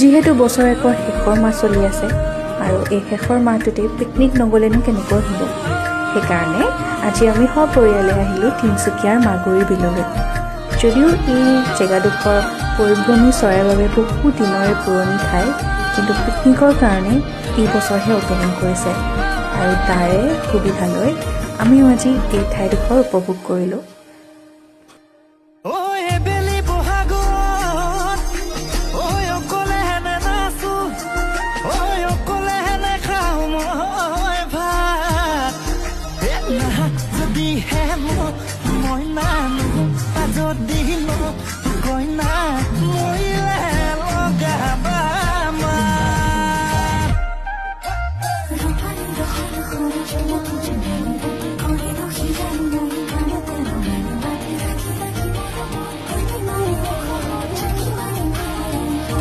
যিহেতু বছৰেকৰ শেষৰ মাহ চলি আছে আৰু এই শেষৰ মাহটোতে পিকনিক নগ'লেনো কেনেকৈ হ'ব? সেইকাৰণে আজি আমি সপৰিয়ালে আহিলোঁ তিনিচুকীয়াৰ মাগুৰী বিললৈ। যদিও এই জেগাডোখৰ পৰিভ্ৰমী চৰাইৰ বাবে বহু দিনৰে পুৰণি ঠাই কিন্তু পিকনিকৰ কাৰণে এই বছৰহে অ'পেনিং কৰিছে। আৰু তাৰে সুবিধা লৈ আমিও আজি এই ঠাইডোখৰ উপভোগ কৰিলোঁ। đi hemo moi na nu pa do di no goi na moi le lo ga ba ma.